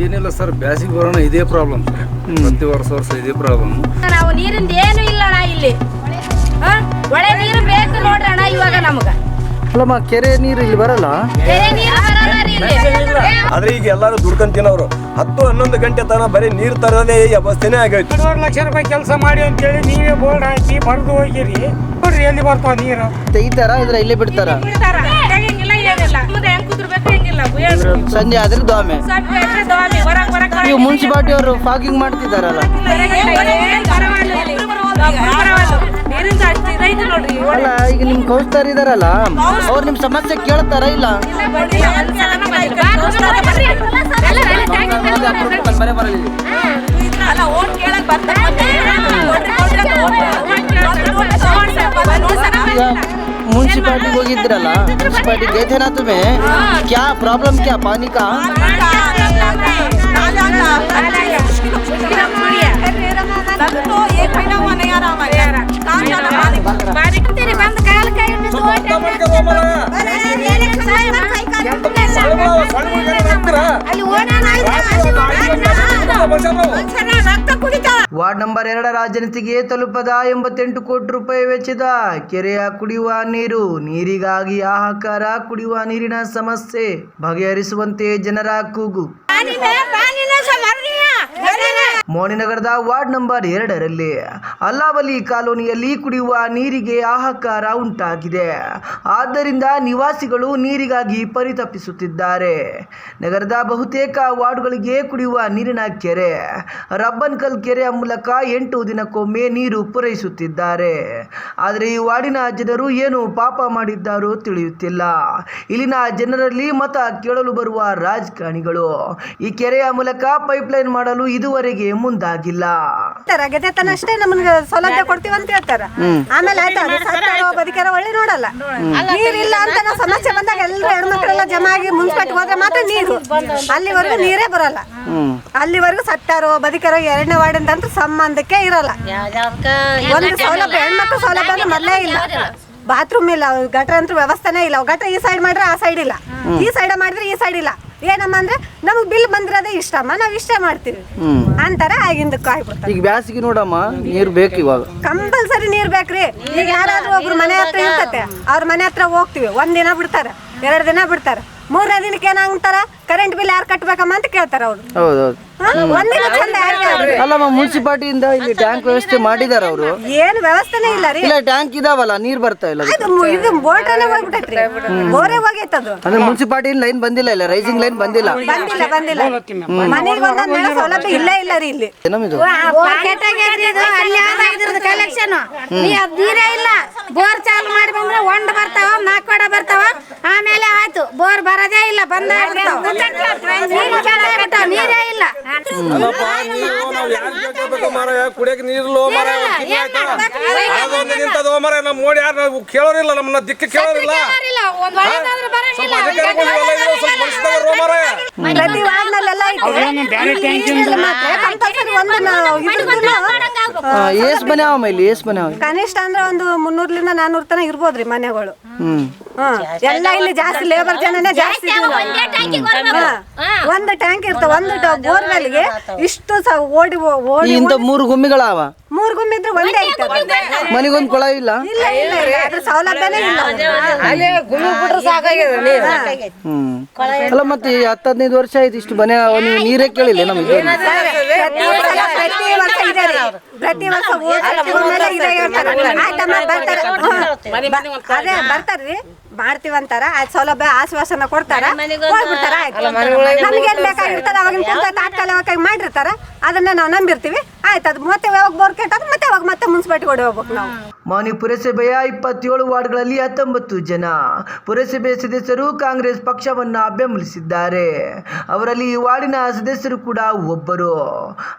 ಏನಿಲ್ಲ ಸರ್ ಬ್ಯಾಸಿಗೆ ಬರೋಣ ಇದೇ ಪ್ರಾಬ್ಲಮ್ ಪ್ರತಿ ವರ್ಷ ವರ್ಷ ಇದೇ ಪ್ರಾಬ್ಲಮ್ ನಾವು ನೀರಿಂದ ಏನು ಇಲ್ಲಿ ಆ? ಒಳ್ಳೆ ನೀರು ಬೇಕು ನೋಡ್ರಣ್ಣ ಇವಾಗ ನಮಗ. ಅಲ್ಲಮ್ಮ ಕೆರೆ ನೀರು ಇಲ್ಲಿ ಬರಲ್ಲ? ಕೆರೆ ನೀರು ಬರಲ್ಲ ರೀ ಇಲ್ಲಿ. ಆದ್ರೆ ಈಗ ಎಲ್ಲರೂ ದುಡ್ಕೊಂಡ್ ತಿನ್ನೋರು ಹತ್ತು ಹನ್ನೊಂದು ಗಂಟೆ ತನ ಬರೀ ನೀರು ತರದೇ ಈ ಅವಸ್ಥೆನೇ ಆಗೈತಿ ಎರಡೂವರೆ ಲಕ್ಷ ರೂಪಾಯಿ ಕೆಲಸ ಮಾಡಿ ಅಂತೇಳಿ ನೀವೇ ಬೋರ್ಡ್ ಹಾಕಿ ಬರೆದು ಹೋಗಿರಿ. ನೋಡ್ರಿ ಎಲ್ಲಿ ಬರ್ತಾವ ನೀರು. ತೆಗಿತಾರ ಇದ್ರೆ ಇಲ್ಲೇ ಬಿಡ್ತಾರ? ತೆಗಿಯಂಗಿಲ್ಲ ಏನಿಲ್ಲ ಮುಂದೆ ಹೆಂಗ್. ಸಂಜೆ ಆದ್ರೆ ಬರಕ್ ನೀವು ಮುನ್ಸಿಪಾಲ್ಟಿ ಅವರು ಫಾಗಿಂಗ್ ನೋಡ್ರಿ ಅಲ್ಲ ಈಗ ನಿಮ್ ಕೌನ್ಸಿಲರ್ ಇದಾರಲ್ಲ ಅವ್ರು ನಿಮ್ ಸಮಸ್ಯೆ ಕೇಳ್ತಾರ ಇಲ್ಲ ಮುನ್ಸಿಪಾಲ್ಟಿ गए थे ना तुम्हें क्या प्रॉब्लम क्या पानी का ವಾರ್ಡ್ ನಂಬರ್ ಎರಡ ಜನತೆಗೆ ತಲುಪದ ಎಂಬತ್ತೆಂಟು ಕೋಟಿ ರೂಪಾಯಿ ವೆಚ್ಚದ ಕೆರೆಯ ಕುಡಿಯುವ ನೀರು, ನೀರಿಗಾಗಿ ಆಹಾಕಾರ, ಕುಡಿಯುವ ನೀರಿನ ಸಮಸ್ಯೆ ಬಗೆಹರಿಸುವಂತೆ ಜನರ ಕೂಗು. ಮೋನಿನಗರದ ವಾರ್ಡ್ ನಂಬರ್ ಎರಡರಲ್ಲಿ ಅಲ್ಲಾವಲಿ ಕಾಲೋನಿಯಲ್ಲಿ ಕುಡಿಯುವ ನೀರಿಗೆ ಹಾಹಾಕಾರ ಉಂಟಾಗಿದೆ. ಆದ್ದರಿಂದ ನಿವಾಸಿಗಳು ನೀರಿಗಾಗಿ ಪರಿತಪಿಸುತ್ತಿದ್ದಾರೆ. ನಗರದ ಬಹುತೇಕ ವಾರ್ಡ್ಗಳಿಗೆ ಕುಡಿಯುವ ನೀರಿನ ಕೆರೆ ರಬ್ಬನ್ಕಲ್ ಕೆರೆಯ ಮೂಲಕ ಎಂಟು ದಿನಕ್ಕೊಮ್ಮೆ ನೀರು ಪೂರೈಸುತ್ತಿದ್ದಾರೆ. ಆದರೆ ಈ ವಾರ್ಡಿನ ಜನರು ಏನು ಪಾಪ ಮಾಡಿದ್ದಾರೋ ತಿಳಿಯುತ್ತಿಲ್ಲ. ಇಲ್ಲಿನ ಜನರಲ್ಲಿ ಮತ ಕೇಳಲು ಬರುವ ರಾಜಕಾರಣಿಗಳು ಈ ಕೆರೆಯ ಮೂಲಕ ಪೈಪ್ಲೈನ್ ಮಾಡಲು ಇದುವರೆಗೆ ಮುಂದಾಗಿಲ್ಲ. ಗೆದ್ದೆತನ ಅಷ್ಟೇ ನಮ್ಗೆ ಸೌಲಭ್ಯ ಕೊಡ್ತೀವಿ ಅಂತ ಹೇಳ್ತಾರ. ಆಮೇಲೆ ಆಯ್ತಾ ಅದು ಸರ್ಕಾರ ಬದುಕಿರ ಒಳ್ಳೆ ನೋಡಲ್ಲ. ನೀರಿಲ್ಲ ಅಂತ ನಾವು ಸಮಸ್ಯೆ ಬಂದಾಗ ಎಲ್ಲರೂ ಹೆಣ್ಮಕ್ಳೆಲ್ಲ ಜಮಾ ಆಗಿ ಮುನ್ಸಿಪಾಲ್ಟಿ ಹೋದ್ರೆ ಮಾತ್ರ ನೀರು. ಅಲ್ಲಿವರೆಗೂ ನೀರೇ ಬರಲ್ಲ. ಅಲ್ಲಿವರೆಗೂ ಸತ್ತಾರೋ ಬದುಕಿರೋ ಎರಡನೇ ವಾರ್ಡ್ ಅಂತ ಸಂಬಂಧಕ್ಕೆ ಇರಲ್ಲ. ಒಂದು ಸೌಲಭ್ಯ ಹೆಣ್ಮಕ್ಳು ಸೌಲಭ್ಯ ಅಂದ್ರೆ ಮೊದಲೇ ಇಲ್ಲ. ಬಾತ್ರೂಮ್ ಇಲ್ಲ ಗಟ್ರ ಅಂತೂ ವ್ಯವಸ್ಥೆನೇ ಇಲ್ಲ. ಗಟ್ರ ಈ ಸೈಡ್ ಮಾಡ್ರೆ ಆ ಸೈಡ್ ಇಲ್ಲ. ಈ ಸೈಡ್ ಮಾಡಿದ್ರೆ ಈ ಸೈಡ್ ಇಲ್ಲ. ಏನಮ್ಮ ಅಂದ್ರೆ ನಮ್ಗೆ ಬಿಲ್ ಬಂದಿರೋದೇ ಇಷ್ಟಮ್ಮ ನಾವ್ ಇಷ್ಟೇ ಮಾಡ್ತೀವಿ. ಅಂತಾರ ಆಗಿಂದ ಕಾಯ್ ಈಗ ಬ್ಯಾಸಿಗೆ ನೋಡಮ್ಮ ನೀರು ಬೇಕು ಇವಾಗ. ಕಂಪಲ್ಸರಿ ನೀರ್ ಬೇಕ್ರಿ. ಈಗ ಯಾರಾದ್ರೂ ಒಬ್ರು ಮನೆ ಹತ್ರ ಇರ್ತತೆ ಅವ್ರ ಮನೆ ಹತ್ರ ಹೋಗ್ತಿವಿ. ಒಂದ್ ದಿನ ಬಿಡ್ತಾರೆ ಎರಡ್ ದಿನ ಬಿಡ್ತಾರೆ. ಮೂರನೇ ದಿನಕ್ಕೆ ಏನಾಗ್ತಾರ ಕರೆಂಟ್ ಬಿಲ್ ಯಾರು ಕಟ್ಬೇಕಮ್ಮ ಅಂತ ಕೇಳ್ತಾರ ಅವ್ರು. ಹೌದೌದು ಒಂದಿನ ಚಂದ ಯಾರ್ ಕೇಳ್ತಾರೆ? ಅಲ್ಲಮ್ಮ ಮುನ್ಸಿಪಾಲ್ಟಿಯಿಂದ ಇಲ್ಲಿ ಟ್ಯಾಂಕ್ ವ್ಯವಸ್ಥೆ ಮಾಡಿದಾರ ಅವರು. ಏನು ವ್ಯವಸ್ಥೆನೇ ಇಲ್ಲ ರೀ. ಇಲ್ಲ ಟ್ಯಾಂಕ್ ಇದಾವಲ್ಲ ನೀರ್ ಬರ್ತಾ ಇಲ್ಲ ಅದಕ್ಕೆ. ಅದು ಇದು ಬೋಟನೇ ಹೋಗ್ಬಿಟ್ಟೈತ್ರಿ. ಬೋರೆ ಹೋಗೈತದು. ಅಂದ್ರೆ ಮುನ್ಸಿಪಾಲ್ಟಿ ಲೈನ್ ಬಂದಿಲ್ಲ ಇಲ್ಲ ರೈಸಿಂಗ್ ಲೈನ್ ಬಂದಿಲ್ಲ? ಬಂದಿಲ್ಲ ಬಂದಿಲ್ಲ. ಮನೆಗೆ ಒಂದೊಂದ್ ದಿನ ಸೌಲಭ್ಯ ಇಲ್ಲ ಇಲ್ಲ ರೀ ಇಲ್ಲಿ. ಏನಮ್ಮ ಇದು? ಕಲೆಕ್ಷನ್ ನೀರೇ ಇಲ್ಲ. ಬೋರ್ ಚಾಲು ಮಾಡಿ ಬಂದ್ರೆ ಒಂಡ್ ಬರ್ತಾವ ನಾಲ್ಕು ಕಡೆ ಬರ್ತಾವ. ಆಮೇಲೆ ಆಯ್ತು. ಬೋರ್ ಬರೋದೇ ಇಲ್ಲ ಬಂದ ನೀರೇ ಇಲ್ಲ. ಅದೊಂದು ನಿಂತದೋ ಯಾರು ನಾವು ಕೇಳೋರಿಲ್ಲ ನಮ್ಮನ್ನ ದಿಕ್ಕ ಕೇಳೋರಿಲ್ಲ. ಸ್ವಲ್ಪ ಇರೋ ಸ್ವಲ್ಪ ಪ್ರತಿ ವಾರ್ಡ್ನಲ್ಲೆಲ್ಲ ಏಸ್ ಇಲ್ಲಿ ಏಸ್ ಕನಿಷ್ಠ ಅಂದ್ರೆ ಒಂದು ಮುನ್ನೂರ್ಲಿಂದ ನಾನೂರ್ ತನ ಇರ್ಬೋದ್ರಿ ಮನೆಗಳು. ಹ್ಮ್. ಎಲ್ಲ ಇಲ್ಲಿ ಜಾಸ್ತಿ ಲೇಬರ್ ಜನನೇ ಜಾಸ್ತಿ. ಒಂದು ಟ್ಯಾಂಕ್ ಇರ್ತಾವ ಒಂದು ಬೋರ್ವೆಲ್ಗೆ ಇಷ್ಟು ಸ ಓಡಿ ಓ- ಓಡಿ ಇಂತ ಮೂರು ಗುಮ್ಮಿಗಳವ? ಮೂರು ಗುಮ್ಮಿ ಇದ್ರೆ ಒಂದೇ ಐತೆ ಮನೆಗೊಂದು ಕೊಳ ಇಲ್ಲ? ಇಲ್ಲ ಇಲ್ಲ ಇಲ್ಲ ಅದ್ರ ಸೌಲಭ್ಯನೇ ಇಲ್ಲ. ಹ್ಮ್. ಅಲ್ಲ ಮತ್ತೆ ಹತ್ತು ಹದಿನೈದು ವರ್ಷ ಆಯ್ತು ಇಷ್ಟು ಮನೆ ನೀವು ನೀರೇ ಕೇಳಿಲ್ಲ ನಮಗೆ. ಪ್ರತಿ ವರ್ಷ ಪ್ರತಿ ವರ್ಷ ಇದೆ ರೀ. ಪ್ರತಿ ವರ್ಷ ಅದೇ ಬರ್ತಾರ್ರಿ. ಮಾಡ್ತೀವಂತಾರ ಆ ಸೌಲಭ್ಯ ಆಶ್ವಾಸನ ಕೊಡ್ತಾರ ಹೋಗ್ಬಿಡ್ತಾರ ಆಯ್ತು. ನಮ್ಗೆ ಏನ್ ಬೇಕಾಗಿರ್ತದ? ಅವಾಗಿನ ಕೆಲಸ ತಾತ್ಕಾಲಿಕವಾಗಿ ಮಾಡಿರ್ತಾರ ಅದನ್ನ ನಾವು ನಂಬಿರ್ತೀವಿ. ಆಯ್ತು ಅದು ಮತ್ತೆ ಯಾವಾಗ ಬೋರ್ ಕೆಟ್ಟ ಮತ್ತೆ ಅವಾಗ ಮತ್ತೆ ಮುನ್ಸಿಪಾಲ್ಟಿ ಕೊಡಿ ಹೋಗ್ಬೇಕು ನಾವು. ಮಾನಿ ಪುರಸಭೆಯ ಇಪ್ಪತ್ತೇಳು ವಾರ್ಡ್ಗಳಲ್ಲಿ ಹತ್ತೊಂಬತ್ತು ಜನ. ಪುರಸಭೆ ಸದಸ್ಯರು ಕಾಂಗ್ರೆಸ್ ಪಕ್ಷವನ್ನು ಬೆಂಬಲಿಸಿದ್ದಾರೆ. ಅವರಲ್ಲಿ ಈ ವಾರ್ಡಿನ ಸದಸ್ಯರು ಕೂಡ ಒಬ್ಬರು.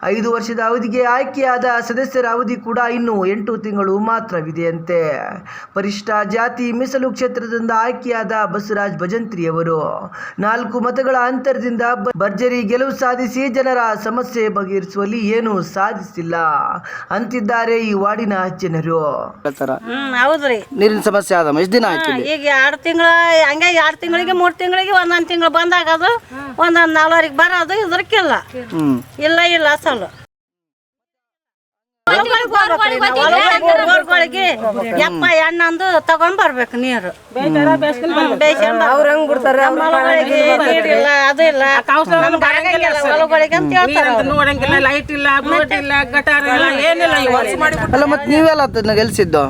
ಐದು ವರ್ಷದ ಅವಧಿಗೆ ಆಯ್ಕೆಯಾದ ಸದಸ್ಯರ ಅವಧಿ ಕೂಡ ಇನ್ನು ಎಂಟು ತಿಂಗಳು ಮಾತ್ರವಿದೆಯಂತೆ. ಪರಿಷ್ಠ ಜಾತಿ ಮೀಸಲು ಕ್ಷೇತ್ರದಿಂದ ಆಯ್ಕೆಯಾದ ಬಸವರಾಜ್ ಭಜಂತ್ರಿಯವರು ನಾಲ್ಕು ಮತಗಳ ಅಂತರದಿಂದ ಭರ್ಜರಿ ಗೆಲುವು ಸಾಧಿಸಿ ಜನರ ಸಮಸ್ಯೆ ಬಗೆಹರಿಸುವಲ್ಲಿ ಏನೂ ಸಾಧಿಸಿಲ್ಲ. ಅಂತಿದ್ದಾರೆ ಈ ವಾರ್ಡಿನ ಜನರು. ಹೇಳ್ತಾರ ಹ್ಮ್ ಹೌದ್ರಿ. ನೀರಿನ ಸಮಸ್ಯೆ ಆದಮ್ಮ. ಎಷ್ಟು ದಿನ ಆಯ್ತು ಇಲ್ಲಿ? ಈಗ ಎರಡು ತಿಂಗಳ ಹಂಗೆ ಎರಡು ತಿಂಗಳಿಗೆ ಮೂರು ತಿಂಗಳಿಗೆ ಒಂದೊಂದು ತಿಂಗಳು ಬಂದಾಗದು ಒಂದೊಂದು ನಾಲ್ವರಿಗೆ ಬರೋದು ಇದ್ರಕ್ಕಿಲ್ಲ. ಹ್ಮ್. ಇಲ್ಲ ಇಲ್ಲ ಅಸಲು. ಯಪ್ಪ ಎಣ್ಣಂದು ತಗೊಂಡ್ ಬರ್ಬೇಕು ನೀರು ಅವ್ರ ಹಂಗ್ ಬಿಡ್ತಾರ? ನೀರಿಲ್ಲ ಅದು ಇಲ್ಲ. ನಮ್ಗ್ ಆಗಂಗಿಲ್ಲ ಹೊಲಗಳಿಗೆ ಅಂತ ಹೇಳ್ತಾರ ನೋಡಂಗಿಲ್ಲ ಲೈಟ್ ಇಲ್ಲ ಇಲ್ಲ ಗಟಾರ ಇಲ್ಲ ಏನಿಲ್ಲ ಅಲ್ಲ ಮತ್ತೆ ನೀವೆಲ್ಲ ಅದನ್ನ ಗೆಲ್ಸಿದ್ದು?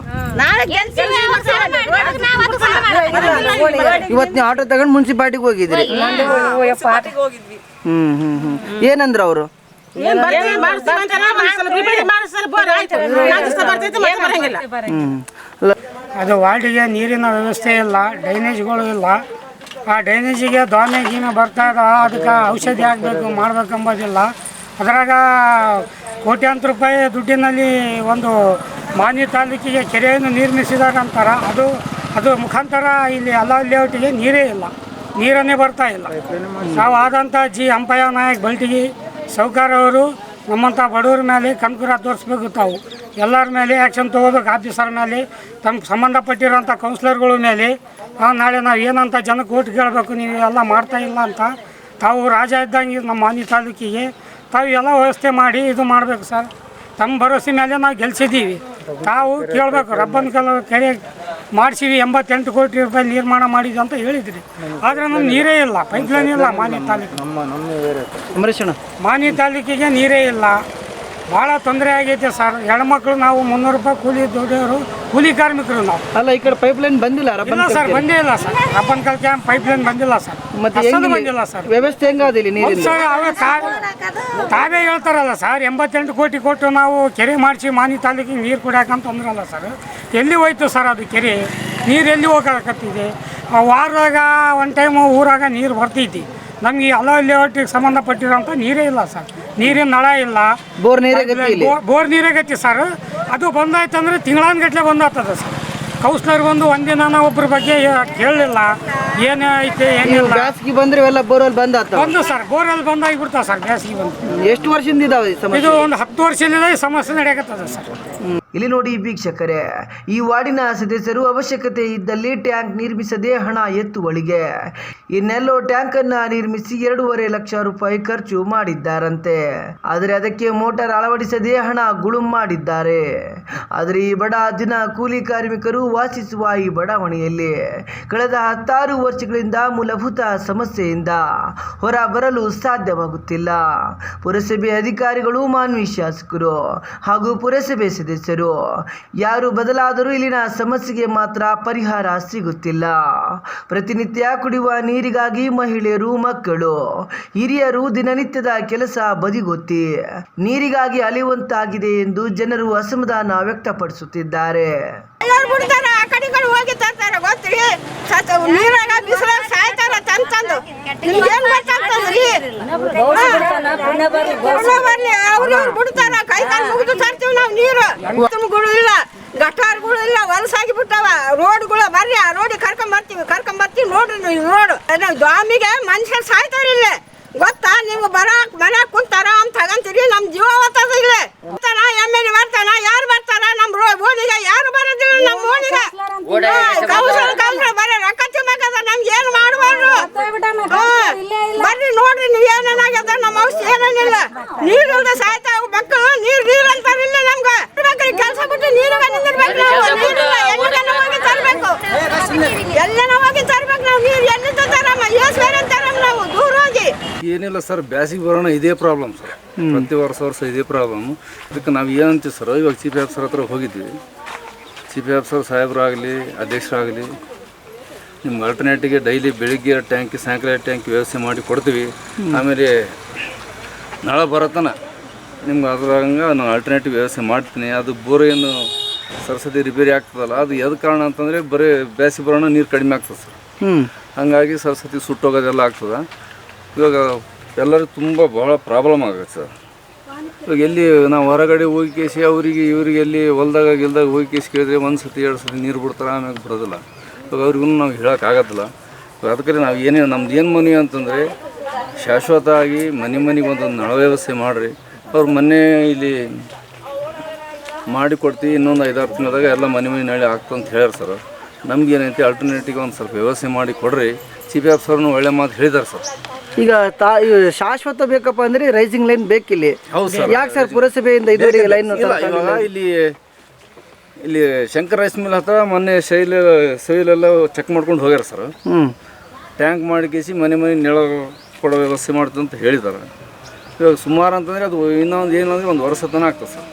ಇವತ್ ನೀವು ಆಟೋ ತಗೊಂಡ್ ಮುನ್ಸಿಪಾಲ್ಟಿಗೆ ಹೋಗಿದ್ರಿ. ಹೋಗಿದ್ವಿ. ಹ್ಮ್ ಹ್ಮ್ ಹ್ಮ್. ಏನಂದ್ರ ಅವರು? ಅದು ವಾರ್ಡಿಗೆ ನೀರಿನ ವ್ಯವಸ್ಥೆ ಇಲ್ಲ ಡ್ರೈನೇಜ್ಗಳು ಇಲ್ಲ. ಆ ಡ್ರೈನೇಜಿಗೆ ದೋಮೆ ಗೀಮೆ ಬರ್ತಾ ಇದೆ ಅದಕ್ಕೆ ಔಷಧಿ ಹಾಕಬೇಕು ಮಾಡ್ಬೇಕಂಬೋದಿಲ್ಲ. ಅದರಾಗ ಕೋಟ್ಯಾಂತರ ರೂಪಾಯಿ ದುಡ್ಡಿನಲ್ಲಿ ಒಂದು ಮಾನ್ಯ ತಾಲೂಕಿಗೆ ಕೆರೆಯನ್ನು ನಿರ್ಮಿಸಿದಾಗ ಅಂತಾರೆ ಅದು ಅದು ಮುಖಾಂತರ ಇಲ್ಲಿ ಅಲ್ಲ ಲೇಔಟಿಗೆ ನೀರೇ ಇಲ್ಲ. ನೀರನ್ನೇ ಬರ್ತಾ ಇಲ್ಲ. ನಾವು ಆದಂಥ ಜಿ ಅಂಪಯ್ಯ ನಾಯಕ್ ಬಲ್ಟಿಗಿ ಅವರು ನಮ್ಮಂಥ ಬಡವ್ರ ಮೇಲೆ ಕಣ್ಕುರ ತೋರಿಸ್ಬೇಕು ತಾವು. ಎಲ್ಲರ ಮೇಲೆ ಆ್ಯಕ್ಷನ್ ತೊಗೋಬೇಕು, ಆಫೀಸರ್ ಮೇಲೆ, ತಮ್ಮ ಸಂಬಂಧಪಟ್ಟಿರೋಂಥ ಕೌನ್ಸಿಲರ್ಗಳ ಮೇಲೆ. ನಾಳೆ ನಾವು ಏನಂತ ಜನಕ್ಕೆ ಓಟ್ ಕೇಳಬೇಕು, ನೀವು ಎಲ್ಲ ಮಾಡ್ತಾ ಇಲ್ಲ ಅಂತ ತಾವು ರಾಜ ಇದ್ದಂಗೆ ನಮ್ಮ ಮಾನ್ಯ ತಾಲೂಕಿಗೆ ತಾವು ಎಲ್ಲ ವ್ಯವಸ್ಥೆ ಮಾಡಿ ಇದು ಮಾಡಬೇಕು ಸರ್. ತಮ್ಮ ಭರವಸೆ ಮೇಲೆ ನಾವು ಗೆಲ್ಸಿದ್ದೀವಿ. ತಾವು ಕೇಳಬೇಕು, ರಬ್ಬನ್ ಕಲ ಕೆರೆ ಮಾಡಿಸಿವಿ ಎಂಬತ್ತೆಂಟು ಕೋಟಿ ರೂಪಾಯಿ ನಿರ್ಮಾಣ ಮಾಡಿದ್ವಿ ಅಂತ ಹೇಳಿದ್ರಿ. ಆದರೆ ನಮ್ಮ ನೀರೇ ಇಲ್ಲ ಪೈಪ್ಲೈನ್ ಇಲ್ಲ ಮಾನ್ಯ ತಾಲೂಕು ಮಾನ್ಯ ತಾಲೂಕಿಗೆ ನೀರೇ ಇಲ್ಲ. ಭಾಳ ತೊಂದರೆ ಆಗೈತೆ ಸರ್. ಹೆಣ್ಮಕ್ಳು ನಾವು ಮುನ್ನೂರು ರೂಪಾಯಿ ಕೂಲಿ ದುಡಿಯೋರು ಕೂಲಿ ಕಾರ್ಮಿಕರು ನಾವು. ಅಲ್ಲ ಈ ಕಡೆ ಪೈಪ್ ಲೈನ್ ಬಂದಿಲ್ಲ ಇಲ್ಲ ಸರ್ ಬಂದೇ ಇಲ್ಲ ಸರ್. ರಬ್ಬನ್ ಕಲ್ ಕ್ಯಾಂಪ್ ಪೈಪ್ ಲೈನ್ ಬಂದಿಲ್ಲ ಸರ್. ಮತ್ತೆ? ಬಂದಿಲ್ಲ ಸರ್. ವ್ಯವಸ್ಥೆ ಹೆಂಗಾದಿಲ್ಲ ನೀರಿನ ಸರ್ ಅವೇ ತಾವೇ ಹೇಳ್ತಾರಲ್ಲ ಸರ್ ಎಂಬತ್ತೆಂಟು ಕೋಟಿ ಕೊಟ್ಟು ನಾವು ಕೆರೆ ಮಾಡಿಸಿ ಮಾನಿ ತಾಲೂಕಿಗೆ ನೀರು ಕುಡಿಯಾಕಂತ ಅಂದ್ರಲ್ಲ ಸರ್. ಎಲ್ಲಿ ಹೋಯ್ತು ಸರ್ ಅದು ಕೆರೆ? ನೀರು ಎಲ್ಲಿ ಹೋಗಕತ್ತಿದೆ? ಆ ವಾರದಾಗ ಒನ್ ಟೈಮು ಊರಾಗ ನೀರು ಬರ್ತೈತಿ ನಮಗೆ ಎಲ್ಲ ಲೇಔಟಿಗೆ ಸಂಬಂಧಪಟ್ಟಿರೋಂಥ ನೀರೇ ಇಲ್ಲ ಸರ್. ನೀರಿನ ನಳ ಇಲ್ಲ. ಬೋರ್ ನೀರೇ ಗತಿ ಇಲ್ಲಿ? ಬೋರ್- ಬೋರ್ ನೀರೇ ಗತಿ ಸರ್. ಅದು ಬಂದಾಯ್ತಂದ್ರೆ ತಿಂಗಳಾನ್ಗಟ್ಲೆ ಬಂದಾಗ್ತದೆ ಸರ್. ಕೌನ್ಸ್ಲರ್ ಬಂದು ಒಂದಿನ ಒಬ್ಬರ ಬಗ್ಗೆ ಕೇಳಲಿಲ್ಲ. ಏನೈತೆ ಐತೆ ಏನಿಲ್ಲ. ಬ್ಯಾಸ್ಗಿ ಬಂದ್ರೆ ಇವೆಲ್ಲ ಬೋರ್ವೆಲ್ ಬಂದ್ ಆತಾವ ಬಂದು ಸರ್ ಬೋರಲ್ಲಿ ಬಂದಾಗಿಬಿಡ್ತಾವೆ ಸರ್ ಬೇಸಿಗೆ ಬಂದು. ಎಷ್ಟು ವರ್ಷದಿಂದ ಇದಾವೆ ಈ ಸಮಸ್ಯೆ? ಇದು ಒಂದು ಹತ್ತು ವರ್ಷದಿಂದ ಈ ಸಮಸ್ಯೆ ನಡೆಯಕತ್ತದ ಸರ್. ಇಲ್ಲಿ ನೋಡಿ ವೀಕ್ಷಕರೇ, ಈ ವಾರ್ಡಿನ ಸದಸ್ಯರು ಅವಶ್ಯಕತೆ ಇದ್ದಲ್ಲಿ ಟ್ಯಾಂಕ್ ನಿರ್ಮಿಸದೆ ಹಣ ಎತ್ತುವಳಿಗೆ ಇನ್ನೆಲ್ಲೋ ಟ್ಯಾಂಕ್ ಅನ್ನ ನಿರ್ಮಿಸಿ ಎರಡೂವರೆ ಲಕ್ಷ ರೂಪಾಯಿ ಖರ್ಚು ಮಾಡಿದ್ದಾರಂತೆ. ಆದರೆ ಅದಕ್ಕೆ ಮೋಟಾರ್ ಅಳವಡಿಸದೆ ಹಣ ಗುಳುಂ ಮಾಡಿದ್ದಾರೆ. ಆದರೆ ಈ ಬಡ ದಿನ ಕೂಲಿ ಕಾರ್ಮಿಕರು ವಾಸಿಸುವ ಈ ಬಡಾವಣೆಯಲ್ಲಿ ಕಳೆದ ಹತ್ತಾರು ವರ್ಷಗಳಿಂದ ಮೂಲಭೂತ ಸಮಸ್ಯೆಯಿಂದ ಹೊರ ಬರಲು ಸಾಧ್ಯವಾಗುತ್ತಿಲ್ಲ. ಪುರಸಭೆ ಅಧಿಕಾರಿಗಳು ಮಾನ್ವಿ ಶಾಸಕರು ಹಾಗೂ ಪುರಸಭೆ ಸದಸ್ಯರು ಯಾರು ಬದಲಾದರೂ ಇಲ್ಲಿನ ಸಮಸ್ಯೆಗೆ ಮಾತ್ರ ಪರಿಹಾರ ಸಿಗುತ್ತಿಲ್ಲ. ಪ್ರತಿನಿತ್ಯ ಕುಡಿಯುವ ನೀರಿಗಾಗಿ ಮಹಿಳೆಯರು, ಮಕ್ಕಳು, ಹಿರಿಯರು ದಿನನಿತ್ಯದ ಕೆಲಸ ಬದಿಗೊತ್ತಿ ನೀರಿಗಾಗಿ ಅಲೆಯುವಂತಾಗಿದೆ ಎಂದು ಜನರು ಅಸಮಾಧಾನ ವ್ಯಕ್ತಪಡಿಸುತ್ತಿದ್ದಾರೆ. ಎಲ್ಲರೂ ಬಿಡ್ತಾರ ಆ ಕಡೆ ಈ ಕಡೆ ಹೋಗಿ ತರ್ತಾರ ಗೊತ್ತ್ರಿ ಸತ್ತ ನೀರಾಗ ಬಿಸಿಲಾಗ ಸಾಯ್ತಾರ ತಂದ್ ತಂದು ನಿಮ್ಗೇನ್ ಗೊತ್ತಾಗ್ತದ್ರಿ ಪುಣ್ಯ ಬರ್ಲಿ ಅವ್ರು ಇವ್ರು ಬಿಡ್ತಾರ. ಕೈ ಕಾಲು ಮುಗಿದು ತರ್ತೀವಿ ನಾವು ನೀರು. ತುಮಗಳು ಇಲ್ಲ, ಗಟಾರ್ಗಳು ಇಲ್ಲ, ಹೊಲಸಾಗಿ ಬಿಟ್ಟಾವ. ರೋಡ್ಗಳು, ಬರ್ರಿ, ಆ ರೋಡಿಗೆ ಕರ್ಕೊಂಡ್ ಬರ್ತೀವಿ. ಕರ್ಕೊಂಡ್ ಬರ್ತೀವಿ, ನೋಡ್ರಿ ನೀವು ರೋಡ್. ನಾವು ದ್ವಾಮಿಗೆ ಮನುಷ್ಯರು ಸಾಯ್ತಾರ ಇಲ್ಲೇ ಗೊತ್ತಾ? ನೀವು ಬರಾಕ್, ಮನ್ಯಾಗ ಕುಂತಾರ ಅಂತ ತಗಂತೀರಿ, ನಮ್ ಜೀವ ಓದ್ತದ ಇಲ್ಲೇ ಬರ್ತಾನ ಎಂ ಎಲ್ ಬರ್ತಾನ ಯಾರು ಬರ್ತಾರ ನಮ್ ರೋ ಓಣಿಗೆ ಯಾರು ಬರೋದಿಲ್ಲ ನಮ್ಮ ಓಣಿಗೆ ಕೌನ್ಸಿಲ್ ಕೌನ್ಸಿಲ್ ಬರೀ ರೊಕ್ಕ ತಿನ್ನಕದ ನಮ್ಗೆ ಏನು ಮಾಡಬಾರ್ದು ಬರ್ರಿ ನೋಡ್ರಿ ನೀವು ಏನೇನಾಗ್ಯದ ನಮ್ಮ ಔಷಧಿ ಏನೇನಿಲ್ಲ ನೀರು ಇಲ್ದ ಸಾಯ್ತಾವ ಮಕ್ಕಳು ನೀರ್ ನೀರ್ ಅಂತಾರಿಲ್ಲ ನಮ್ಗೆ ಕೆಲಸ ಬಿಟ್ಟು ನೀರಾಗ ನಿಂದಿರ್ಬೇಕು ನಾವು ನೀರಿಲ್ಲ ಎಲ್ಲಿಗಾನ ಹೋಗಿ ತರ್ಬೇಕು ಎಲ್ಲನ ಹೋಗಿ ತರ್ಬೇಕು ನಾವು ನೀರು ಎಲ್ಲಿಂದ ತರಮ್ಮ ಏಸ್ ಬೇರೆ ತರಮ್ಮ ನಾವು ದೂರ ಹೋಗಿ ಏನಿಲ್ಲ ಸರ್ ಬ್ಯಾಸಿಗೆ ಬರೋಣ ಇದೇ ಪ್ರಾಬ್ಲಮ್ ಸರ್. ಪ್ರತಿ ವರ್ಷ ವರ್ಷ ಇದೇ ಪ್ರಾಬ್ಲಮ್ ಅದಕ್ಕೆ ನಾವು ಏನಂತೀವಿ ಸರ್ ಇವಾಗ ಚೀಫ್ ಆಫೀಸರ್ ಹತ್ರ ಹೋಗಿದ್ವಿ. ಚೀಫ್ ಆಫೀಸರ್ ಸಾಹೇಬರಾಗಲಿ ಅಧ್ಯಕ್ಷರಾಗಲಿ ನಿಮ್ಗೆ ಅಲ್ಟರ್ನೇಟಿಗೆ ಡೈಲಿ ಬೆಳಿಗ್ಗೆ ಟ್ಯಾಂಕಿ ಸಾಯಂಕಾಲ ಟ್ಯಾಂಕ್ ವ್ಯವಸ್ಥೆ ಮಾಡಿ ಕೊಡ್ತೀವಿ. ಆಮೇಲೆ ನಾಳೆ ಬರತನ. ನಿಮ್ಗೆ ಅದ್ರಂಗೆ ನಾನು ಆಲ್ಟರ್ನೇಟಿವ್ ವ್ಯವಸ್ಥೆ ಮಾಡ್ತೀನಿ. ಅದು ಬೋರ್ ಏನು ಸರಸ್ವತಿ ರಿಪೇರಿ ಆಗ್ತದಲ್ಲ ಅದು ಯಾವ್ದು ಕಾರಣ ಅಂತಂದರೆ ಬರೀ ಬ್ಯಾಸಿಗೆ ಬರೋಣ ನೀರು ಕಡಿಮೆ ಆಗ್ತದೆ ಸರ್. ಹಾಗಾಗಿ ಸರಸ್ವತಿ ಸುಟ್ಟೋಗೋದೆಲ್ಲ ಆಗ್ತದೆ. ಇವಾಗ ಎಲ್ಲರೂ ತುಂಬ ಭಾಳ ಪ್ರಾಬ್ಲಮ್ ಆಗುತ್ತೆ ಸರ್. ಇವಾಗ ಎಲ್ಲಿ ನಾವು ಹೊರಗಡೆ ಹೋಗಿ ಕೇಸಿ, ಅವರಿಗೆ, ಇವರಿಗೆ ಎಲ್ಲಿ ಹೊಲ್ದಾಗ, ಗಿಲ್ದಾಗ ಹೋಗಿ ಕೇಸಿ ಕೇಳಿದ್ರೆ ಒಂದು ಸತಿ ಎರಡು ಸತಿ ನೀರು ಬಿಡ್ತಾರೆ ಆಮೇಲೆ ಬಿಡೋದಿಲ್ಲ ಇವಾಗ ಅವ್ರಿಗೂ ನಾವು ಹೇಳೋಕ್ಕಾಗತ್ತಲ್ಲ ಅದಕ್ಕೆ ನಾವು ಏನೇ, ನಮ್ದು ಏನು ಮನೆ ಅಂತಂದರೆ ಶಾಶ್ವತ ಆಗಿ ಮನೆ ಮನೆಗೆ ಒಂದೊಂದು ನಳ ವ್ಯವಸ್ಥೆ ಮಾಡಿರಿ. ಅವ್ರು ಮೊನ್ನೆ ಇಲ್ಲಿ ಮಾಡಿ ಕೊಡ್ತೀವಿ, ಇನ್ನೊಂದು ಐದಾರು ತಿಂಗಳದಾಗ ಎಲ್ಲ ಮನೆ ಮನೆ ನಳಿ ಅಂತ ಹೇಳ್ಯಾರ ಸರ್. ನಮ್ಗೆ ಏನೈತಿ ಅಲ್ಟರ್ನೇಟಿವ್ ಒಂದು ಸ್ವಲ್ಪ ವ್ಯವಸ್ಥೆ ಮಾಡಿ ಕೊಡ್ರಿ. ಚೀಫ್ ಸರ್ನು ಒಳ್ಳೆ ಮಾತು ಹೇಳಿದ್ದಾರೆ ಸರ್. ಈಗ ತಾ ಇವ್ ಶಾಶ್ವತ ಬೇಕಪ್ಪ ಅಂದ್ರೆ ರೈಸಿಂಗ್ ಲೈನ್ ಬೇಕಿಲ್ಲಿ. ಹೌದು ಸರ್. ಯಾಕೆ ಸರ್ ಪುರಸಭೆಯಿಂದ ಇದುವರೆಗೆ ಲೈನ್ ಇಲ್ಲ ಇವಾಗ ಇಲ್ಲಿ ಇಲ್ಲಿ ಶಂಕರ್ ರೈಸ್ ಮಿಲ್ ಹತ್ರ ಮೊನ್ನೆ ಶೈಲ್ ಸೈಲೆಲ್ಲ ಚೆಕ್ ಮಾಡ್ಕೊಂಡು ಹೋಗ್ಯಾರ ಸರ್. ಹ್ಮ್. ಟ್ಯಾಂಕ್ ಮಾಡಿ ಕೇಸಿ ಮನೆ ಮನೆ ನೆಳ ಕೊಡೋ ವ್ಯವಸ್ಥೆ ಮಾಡ್ತಂತ ಅಂತ ಹೇಳಿದ್ದಾರೆ ಇವಾಗ ಸುಮಾರು ಅಂತಂದರೆ ಅದು ಇನ್ನೊಂದು ಏನಂದ್ರೆ ಒಂದು ವರ್ಷ ತನಕ ಆಗ್ತದೆ ಸರ್.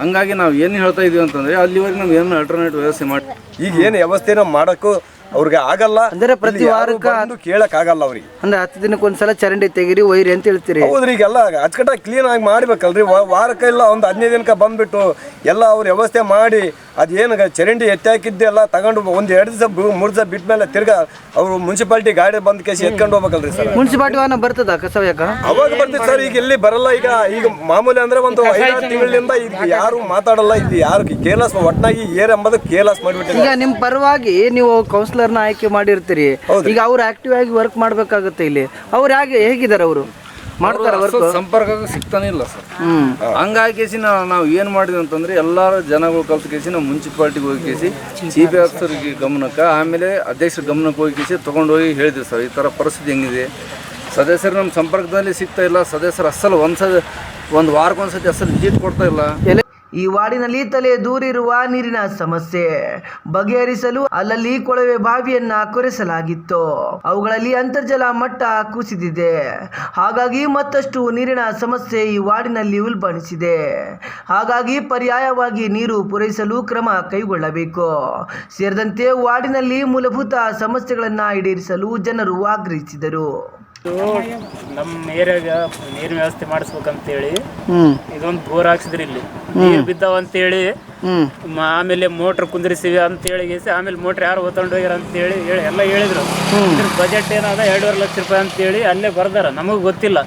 ಹಂಗಾಗಿ ನಾವು ಏನು ಹೇಳ್ತಾ ಇದೀವಿ ಅಂತಂದರೆ ಅಲ್ಲಿವರೆಗೆ ನಾವು ಏನು ಅಲ್ಟರ್ನೇಟ್ ವ್ಯವಸ್ಥೆ ಮಾಡಿ ಈಗ ಏನು ವ್ಯವಸ್ಥೆನ ಮಾಡೋಕ್ಕೂ ಅವ್ರಿಗೆ ಆಗಲ್ಲ. ಅಂದ್ರೆ ಪ್ರತಿ ವಾರಕ್ಕೆ ವಾರಕ್ಕ- ಬಂದು ಕೇಳಕ್ ಆಗಲ್ಲ ಅವ್ರಿಗೆ. ಅಂದ್ರೆ ಹತ್ತು ದಿನಕ್ಕೆ ಒಂದ್ಸಲ ಚರಂಡಿ ತೆಗಿರಿ ಒಯ್ರಿ ಅಂತ ಹೇಳ್ತೀರಿ. ಹೌದ್ರಿ ಈಗೆಲ್ಲ ಅಚ್ಚುಕಟ್ಟಾಗಿ ಕ್ಲೀನ್ ಆಗಿ ಮಾಡ್ಬೇಕಲ್ರಿ. ವಾ- ವಾರಕ್ಕೆಲ್ಲ ಒಂದು ಹದಿನೈದು ದಿನಕ್ಕೆ ಬಂದ್ಬಿಟ್ಟು ಎಲ್ಲ ಅವ್ರ ವ್ಯವಸ್ಥೆ ಮಾಡಿ ಅದೇನು ಚರಂಡಿ ಎತ್ತಾಕಿದ್ದೆಲ್ಲ ತಗೊಂಡು ಒಂದು ಎರಡು ದಿವಸ ಮೂರು ದಿವಸ ಬಿಟ್ಟ ಮೇಲೆ ತಿರ್ಗಾ ಅವರು ಮುನ್ಸಿಪಾಲ್ಟಿ ಗಾಡಿ ಬಂದ್ ಕೇಸಿ ಎತ್ಕೊಂಡು ಹೋಗ್ಬೇಕಲ್ರಿ ಸರ್. ಮುನ್ಸಿಪಾಲ್ಟಿ ವಾಹನ ಬರ್ತದ ಕಸವ್ಯಾಕ? ಅವಾಗ ಬರ್ತೀವಿ ಸರ್ ಈಗ ಎಲ್ಲಿ ಬರಲ್ಲ. ಈಗ ಈಗ ಮಾಮೂಲಿ ಅಂದ್ರೆ ಒಂದು ಐದಾರು ತಿಂಗಳಿಂದ ಇದು ಯಾರು ಮಾತಾಡಲ್ಲ. ಇದು ಯಾರು ಕೇರ್ಲೆಸ್ ಒಟ್ಟಾಗಿ ಏರ್ ಎಂಬುದು ಕೇರ್ಲೆಸ್ ಮಾಡಿಬಿಟ್ಟಿಲ್ಲ ಈಗ ನಿಮ್ ಪರವಾಗಿ ನೀವು ಕೌನ್ಸಿಲರ್ನ ಆಯ್ಕೆ ಮಾಡಿರ್ತೀರಿ. ಈಗ ಅವ್ರು ಆಕ್ಟಿವ್ ಆಗಿ ವರ್ಕ್ ಮಾಡ್ಬೇಕಾಗುತ್ತೆ ಇಲ್ಲಿ. ಅವ್ರು ಹೇಗೆ ಹೇಗಿದ್ದಾರೆ ಅವರು? ಮಾಡ್ತಾರೆ ವರ್ಕ್ ಸಂಪರ್ಕ ಸಿಗ್ತಾನೆ ಇಲ್ಲ ಸರ್. ಹಂಗಾಗಿ ಕೇಸಿ ನಾವು ನಾವು ಏನು ಮಾಡಿದ್ವಿ ಅಂತಂದ್ರೆ ಎಲ್ಲಾರು ಜನಗಳು ಕಲ್ತು ಕೇಸಿ ನಾವು ಮುನ್ಸಿಪಾಲ್ಟಿಗೆ ಹೋಗಿ ಕೇಸಿ ಚೀಫ್ ಆಫೀಸರ್ಗೆ ಗಮನಕ್ಕೆ ಆಮೇಲೆ ಅಧ್ಯಕ್ಷರ ಗಮನಕ್ಕೆ ಹೋಗಿ ಕೇಸಿ ತೊಗೊಂಡೋಗಿ ಹೇಳಿದ್ವಿ ಸರ್. ಈ ತರ ಪರಿಸ್ಥಿತಿ ಹೆಂಗಿದೆ? ಸದಸ್ಯರು ನಮ್ಮ ಸಂಪರ್ಕದಲ್ಲಿ ಸಿಗ್ತಾ ಇಲ್ಲ. ಸದಸ್ಯರು ಅಸಲು ಒಂದು ಒಂದ್ ಒಂದು ವಾರಕ್ಕೊಂದ್ಸತಿ ಅಸಲು ವಿಸಿಟ್ ಕೊಡ್ತಾ ಇಲ್ಲ. ಈ ವಾರ್ಡಿನಲ್ಲಿ ತಲೆ ದೂರಿರುವ ನೀರಿನ ಸಮಸ್ಯೆ. ಬಗೆಹರಿಸಲು ಅಲ್ಲಲ್ಲಿ ಕೊಳವೆ ಬಾವಿಯನ್ನ ಕೊರೆಸಲಾಗಿತ್ತು. ಅವುಗಳಲ್ಲಿ ಅಂತರ್ಜಲ ಮಟ್ಟ ಕುಸಿದಿದೆ. ಹಾಗಾಗಿ ಮತ್ತಷ್ಟು ನೀರಿನ ಸಮಸ್ಯೆ ಈ ವಾರ್ಡಿನಲ್ಲಿ ಉಲ್ಬಣಿಸಿದೆ. ಹಾಗಾಗಿ ಪರ್ಯಾಯವಾಗಿ ನೀರು ಪೂರೈಸಲು ಕ್ರಮ ಕೈಗೊಳ್ಳಬೇಕು. ಸೇರಿದಂತೆ ವಾರ್ಡಿನಲ್ಲಿ ಮೂಲಭೂತ ಸಮಸ್ಯೆಗಳನ್ನು ಈಡೇರಿಸಲು ಜನರು ಆಗ್ರಹಿಸಿದರು. ನಮ್ಮ ಏರಿಯಾಗ ನೀರಿನ ವ್ಯವಸ್ಥೆ ಮಾಡಿಸ್ಬೇಕಂತೇಳಿ ಹೇಳಿ ಇದೊಂದು ಬೋರ್ ಹಾಕ್ಸಿದ್ರಿ ಇಲ್ಲಿ. ನೀರು ಬಿದ್ದಾವ ಅಂತ ಹೇಳಿ ಮ- ಆಮೇಲೆ ಮೋಟ್ರ್ ಕುಂದಿರಿಸಿವಿ ಅಂತೇಳಿ ಗೀಸಿ ಆಮೇಲೆ ಮೋಟ್ರ್ ಯಾರು ಓದ್ಕೊಂಡು ಹೋಗ್ಯಾರ ಅಂತ ಹೇಳಿ ಎಲ್ಲ ಹೇಳಿದ್ರು. ಬಜೆಟ್ ಏನಾದ ಎರಡೂವರೆ ಲಕ್ಷ ರೂಪಾಯಿ ಅಂತ ಹೇಳಿ ಅಲ್ಲೇ ಬರ್ದಾರ. ನಮಗ್ ಗೊತ್ತಿಲ್ಲ.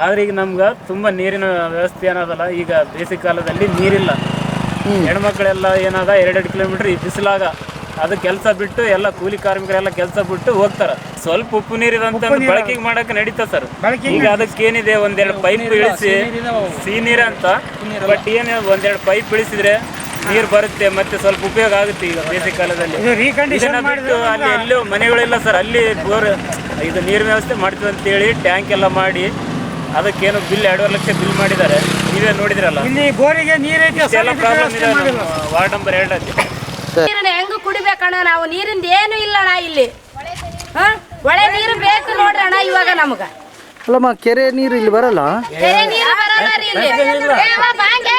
ಆದ್ರೆ ಈಗ ನಮ್ಗ ತುಂಬಾ ನೀರಿನ ವ್ಯವಸ್ಥೆ ಏನಾದಲ್ಲ ಈಗ ಬೇಸಿಗೆ ಕಾಲದಲ್ಲಿ ನೀರಿಲ್ಲ. ಹೆಣ್ಮಕ್ಳೆಲ್ಲ ಏನದ ಎರಡೆರಡು ಕಿಲೋಮೀಟರ್ ಈ ಬಿಸಿಲಾಗ ಅದು ಕೆಲಸ ಬಿಟ್ಟು ಎಲ್ಲ ಕೂಲಿ ಕಾರ್ಮಿಕರೆಲ್ಲ ಕೆಲಸ ಬಿಟ್ಟು ಹೋಗ್ತಾರ. ಸ್ವಲ್ಪ ಉಪ್ಪು ನೀರಿದಂತ ಬಳಕೆಗೆ ಮಾಡಕ್ ನಡೀತ ಸರ್. ಈಗ ಅದಕ್ಕೇನಿದೆ ಒಂದೆರಡು ಪೈಪ್ ಇಳಿಸಿ ಸಿಹಿ ನೀರು ಅಂತ. ಬಟ್ ಏನು ಒಂದೆರಡು ಪೈಪ್ ಇಳಿಸಿದ್ರೆ ನೀರು ಬರುತ್ತೆ ಮತ್ತೆ ಸ್ವಲ್ಪ ಉಪಯೋಗ ಆಗುತ್ತೆ ಈಗ ಬೇಸಿಗೆ ಕಾಲದಲ್ಲಿ. ಅಲ್ಲಿ ಎಲ್ಲೂ ಮನೆಗಳಿಲ್ಲ ಸರ್. ಅಲ್ಲಿ ಬೋರ್ ಇದು ನೀರ್ ವ್ಯವಸ್ಥೆ ಮಾಡ್ತೀವಿ ಅಂತೇಳಿ ಟ್ಯಾಂಕ್ ಎಲ್ಲ ಮಾಡಿ ಅದಕ್ಕೇನು ಬಿಲ್ ಎರಡೂವರೆ ಲಕ್ಷ ಬಿಲ್ ಮಾಡಿದ್ದಾರೆ. ನೀವೇ ನೋಡಿದ್ರಲ್ಲ. ಇಲ್ಲಿ ಬೋರಿಗೆ ಇಷ್ಟೆಲ್ಲ ಪ್ರಾಬ್ಲಮ್ ಇದೆ ವಾರ್ಡ್ ನಂಬರ್ ಎರಡಲ್ಲಿ. ನೀರನ್ನ ಹೆಂಗ್ ಕುಡಿಬೇಕಣ್ಣ ನಾವು? ನೀರಿಂದ ಏನು ಇಲ್ಲಣ್ಣ ಇಲ್ಲಿ. ಹ? ಒಳ್ಳೆ ನೀರು ಬೇಕು ನೋಡ್ರಿ ಅಣ್ಣ ಇವಾಗ ನಮಗ. ಅಲ್ಲಮ್ಮ ಕೆರೆ ನೀರು ಇಲ್ಲಿ ಬರಲ್ಲ? ಕೆರೆ ನೀರು ಬರಲ್ಲ ರೀ ಇಲ್ಲಿ. ಏ, ಅವ ಬಾಂಗೆ.